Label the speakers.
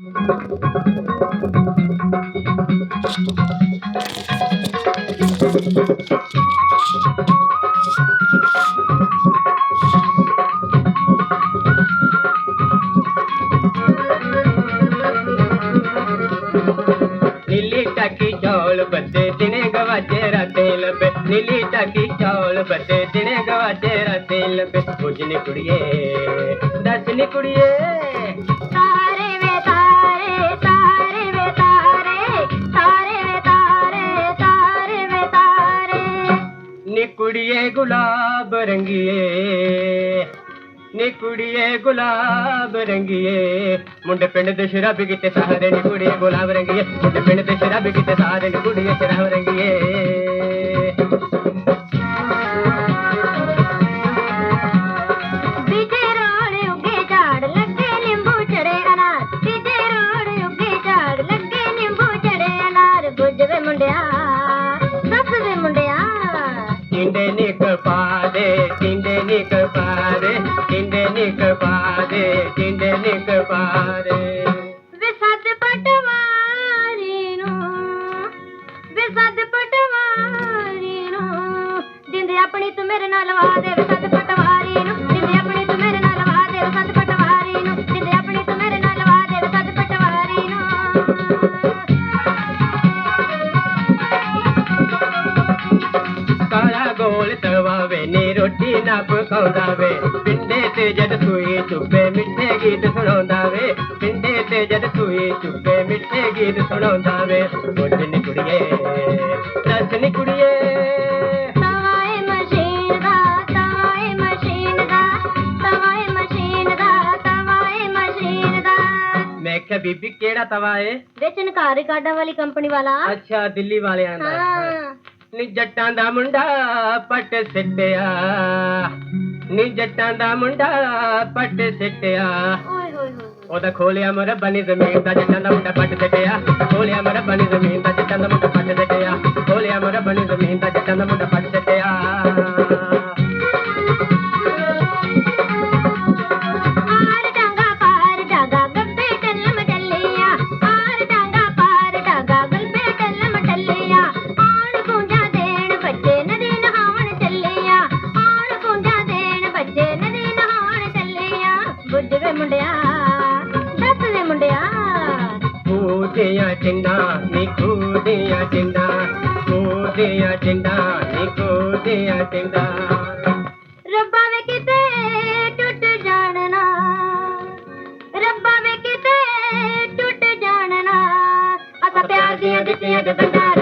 Speaker 1: نیلی ٹاکی چاول بچے دنے گواچے راتے لبے نیلی ٹاکی چاول بچے دنے گواچے راتے لبے بوجھ نکڑیے دس نکڑیے ਨੀ ਗੁਲਾਬ ਰੰਗੀਏ, ਨੀ ਗੁਲਾਬ ਰੰਗੀਏ। ਮੁੰਡੇ ਪਿੰਡ ਦੇ ਸ਼ਰਾਬੀ ਕਿਤੇ ਸਾਰੇ ਨੀ ਕੁੜੀਏ ਗੁਲਾਬ ਰੰਗੀਏ। ਮੁੰਡੇ ਪਿੰਡ ਦੇ ਸ਼ਰਾਬੀ ਕਿਤੇ ਸਾਰੇ ਨੀ ਕੁੜੀਏ ਸ਼ਰਾਬ ਰੰਗੀਏ। కింద నీకు పాదే కింద నీకు పాదే కింద నీకు పాదే కింద నీకు పాదే
Speaker 2: విసద్ పటవారేను విసద్ పటవారేను దింది ਆਪਣੀ ਤੂੰ ਮੇਰੇ ਨਾਲ ਵਾ ਦੇ ਵਿਸਦ ਪਟਵਾ
Speaker 1: ਖਾਵੇ ਨੀ ਰੋਟੀ ਨਾ ਪਕਾਉਂਦਾ ਵੇ ਪਿੰਡੇ ਤੇ ਜਦ ਸੂਈ ਚੁੱਪੇ ਮਿੱਠੇ ਗੀਤ ਸੁਣਾਉਂਦਾ ਵੇ ਪਿੰਡੇ ਤੇ ਜਦ ਸੂਈ ਚੁੱਪੇ ਮਿੱਠੇ ਗੀਤ ਸੁਣਾਉਂਦਾ ਵੇ ਉੱਠ ਨੀ ਕੁੜੀਏ ਦੱਸ ਨੀ ਕੁੜੀਏ میں کیا بی بی کیڑا توا ہے
Speaker 2: ویچن کا ریکارڈا والی کمپنی والا
Speaker 1: اچھا دلی والے آنا جٹا دا پٹ سکیا نجا پٹ سیکیا ادا کھولیا مرا بنی زمین کا جا دے گیا کھولیا مرا بنی زمین کا جتنے پٹ دکیا کھولیا مرا بنی زمین کا جتنے دیا جنڈا نکھو دیا جنڈا کو دیا جنڈا نکھو دیا جنڈا
Speaker 2: ربا میں کتے ٹوٹ جاننا ربا میں کتے ٹوٹ جاننا اسا پیار دیا دتیاں تے بندار